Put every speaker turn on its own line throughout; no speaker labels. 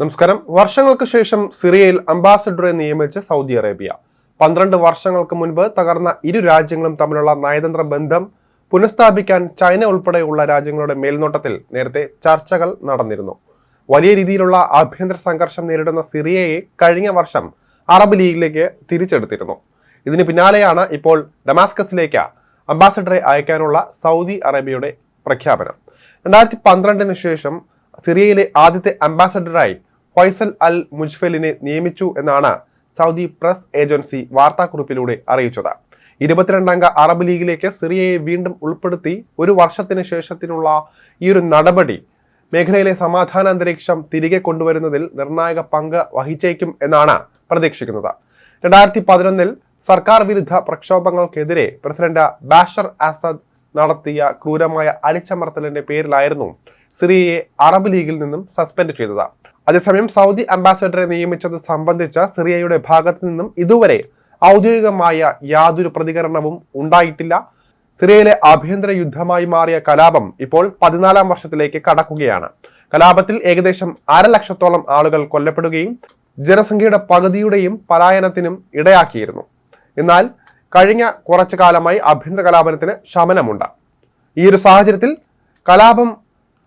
നമസ്കാരം. വർഷങ്ങൾക്ക് ശേഷം സിറിയയിൽ അംബാസഡറെ നിയമിച്ച് സൗദി അറേബ്യ. പന്ത്രണ്ട് വർഷങ്ങൾക്ക് മുൻപ് തകർന്ന ഇരു രാജ്യങ്ങളും തമ്മിലുള്ള നയതന്ത്ര ബന്ധം പുനഃസ്ഥാപിക്കാൻ ചൈന ഉൾപ്പെടെയുള്ള രാജ്യങ്ങളുടെ മേൽനോട്ടത്തിൽ നേരത്തെ ചർച്ചകൾ നടന്നിരുന്നു. വലിയ രീതിയിലുള്ള ആഭ്യന്തര സംഘർഷം നേരിടുന്ന സിറിയയെ കഴിഞ്ഞ വർഷം അറബ് ലീഗിലേക്ക് തിരിച്ചെടുത്തിരുന്നു. ഇതിന് പിന്നാലെയാണ് ഇപ്പോൾ ഡമാസ്കസിലേക്ക് അംബാസഡറെ അയക്കാനുള്ള സൗദി അറേബ്യയുടെ പ്രഖ്യാപനം. രണ്ടായിരത്തി പന്ത്രണ്ടിന് ശേഷം സിറിയയിലെ ആദ്യത്തെ അംബാസഡറായി ഫൈസൽ അൽ മുജ്ഫലിനെ നിയമിച്ചു എന്നാണ് സൗദി പ്രസ് ഏജൻസി വാർത്താക്കുറിപ്പിലൂടെ അറിയിച്ചത്. ഇരുപത്തിരണ്ടംഗ അറബ് ലീഗിലേക്ക് സിറിയയെ വീണ്ടും ഉൾപ്പെടുത്തി ഒരു വർഷത്തിന് ശേഷത്തിനുള്ള ഈ ഒരു നടപടി മേഖലയിലെ സമാധാന അന്തരീക്ഷം തിരികെ കൊണ്ടുവരുന്നതിൽ നിർണായക പങ്ക് വഹിച്ചേക്കും എന്നാണ് പ്രതീക്ഷിക്കുന്നത്. രണ്ടായിരത്തി പതിനൊന്നിൽ സർക്കാർ വിരുദ്ധ പ്രക്ഷോഭങ്ങൾക്കെതിരെ പ്രസിഡന്റ് ബാഷർ അസദ് നടത്തിയ ക്രൂരമായ അടിച്ചമർത്തലിന്റെ പേരിലായിരുന്നു സിറിയയെ അറബ് ലീഗിൽ നിന്നും സസ്പെൻഡ് ചെയ്തത്. അതേസമയം സൗദി അംബാസഡറെ നിയമിച്ചത് സംബന്ധിച്ച സിറിയയുടെ ഭാഗത്തു നിന്നും ഇതുവരെ ഔദ്യോഗികമായ യാതൊരു പ്രതികരണവും ഉണ്ടായിട്ടില്ല. സിറിയയിലെ ആഭ്യന്തര യുദ്ധമായി മാറിയ കലാപം ഇപ്പോൾ പതിനാലാം വർഷത്തിലേക്ക് കടക്കുകയാണ്. കലാപത്തിൽ ഏകദേശം അരലക്ഷത്തോളം ആളുകൾ കൊല്ലപ്പെടുകയും ജനസംഖ്യയുടെ പകുതിയുടെയും പലായനത്തിനും ഇടയാക്കിയിരുന്നു. എന്നാൽ കഴിഞ്ഞ കുറച്ചു കാലമായി ആഭ്യന്തര കലാപനത്തിന് ശമനമുണ്ട്. ഈ ഒരു സാഹചര്യത്തിൽ കലാപം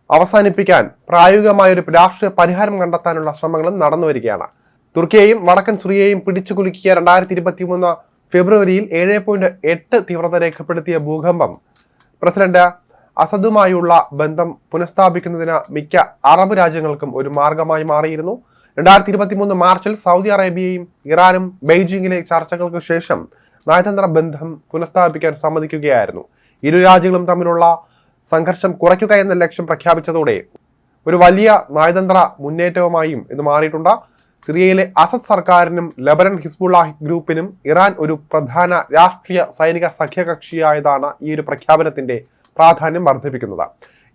അവസാനിപ്പിക്കാൻ പ്രായോഗികമായ ഒരു രാഷ്ട്രീയ പരിഹാരം കണ്ടെത്താനുള്ള ശ്രമങ്ങളും നടന്നു വരികയാണ് തുർക്കിയെയും വടക്കൻ സിറിയയും പിടിച്ചു കുലുക്കിയ രണ്ടായിരത്തി ഇരുപത്തി മൂന്ന് ഫെബ്രുവരിയിൽ ഏഴ് പോയിന്റ് എട്ട് തീവ്രത രേഖപ്പെടുത്തിയ ഭൂകമ്പം പ്രസിഡന്റ് അസദുമായുള്ള ബന്ധം പുനഃസ്ഥാപിക്കുന്നതിന് മിക്ക അറബ് രാജ്യങ്ങൾക്കും ഒരു മാർഗമായി മാറിയിരുന്നു. രണ്ടായിരത്തി ഇരുപത്തി മൂന്ന് മാർച്ചിൽ സൗദി അറേബ്യയും ഇറാനും ബെയ്ജിങ്ങിലെ ചർച്ചകൾക്ക് ശേഷം നയതന്ത്ര ബന്ധം പുനഃസ്ഥാപിക്കാൻ സമ്മതിക്കുകയായിരുന്നു. ഇരു രാജ്യങ്ങളും തമ്മിലുള്ള സംഘർഷം കുറയ്ക്കുക എന്ന ലക്ഷ്യം പ്രഖ്യാപിച്ചതോടെ ഒരു വലിയ നയതന്ത്ര മുന്നേറ്റവുമായും ഇത് മാറിയിട്ടുണ്ട്. സിറിയയിലെ അസദ് സർക്കാരിനും ലബനൻ ഹിസ്ബുള്ള ഗ്രൂപ്പിനും ഇറാൻ ഒരു പ്രധാന രാഷ്ട്രീയ സൈനിക സഖ്യകക്ഷിയായതാണ് ഈ ഒരു പ്രഖ്യാപനത്തിന്റെ പ്രാധാന്യം വർദ്ധിപ്പിക്കുന്നത്.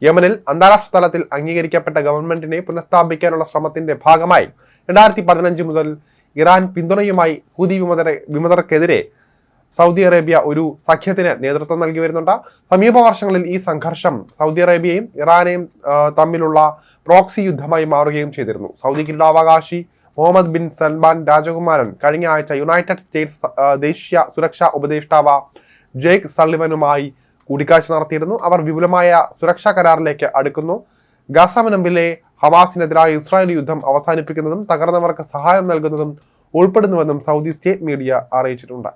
യമനിൽ അന്താരാഷ്ട്ര തലത്തിൽ അംഗീകരിക്കപ്പെട്ട ഗവൺമെന്റിനെ പുനഃസ്ഥാപിക്കാനുള്ള ശ്രമത്തിന്റെ ഭാഗമായി രണ്ടായിരത്തി പതിനഞ്ച് മുതൽ ഇറാൻ പിന്തുണയുമായി ഹൂതി വിമതരെ വിമതർക്കെതിരെ സൗദി അറേബ്യ ഒരു സഖ്യത്തിന് നേതൃത്വം നൽകി വരുന്നുണ്ട്. സമീപ വർഷങ്ങളിൽ ഈ സംഘർഷം സൗദി അറേബ്യയും ഇറാനെയും തമ്മിലുള്ള പ്രോക്സി യുദ്ധമായി മാറുകയും ചെയ്തിരുന്നു. സൗദി കിരീടാവകാശി മുഹമ്മദ് ബിൻ സൽമാൻ രാജകുമാരൻ കഴിഞ്ഞ ആഴ്ച യുണൈറ്റഡ് സ്റ്റേറ്റ്സ് ദേശീയ സുരക്ഷാ ഉപദേഷ്ടാവ ജേക്ക് സള്ളിവനുമായി കൂടിക്കാഴ്ച നടത്തിയിരുന്നു. അവർ വിപുലമായ സുരക്ഷാ കരാറിലേക്ക് അടുക്കുന്നു. ഗാസ ഹമാസിനെതിരായ ഇസ്രായേൽ യുദ്ധം അവസാനിപ്പിക്കുന്നതും തകർന്നവർക്ക് സഹായം നൽകുന്നതും ഉൾപ്പെടുന്നുവെന്നും സൗദി സ്റ്റേറ്റ് മീഡിയ അറിയിച്ചിട്ടുണ്ട്.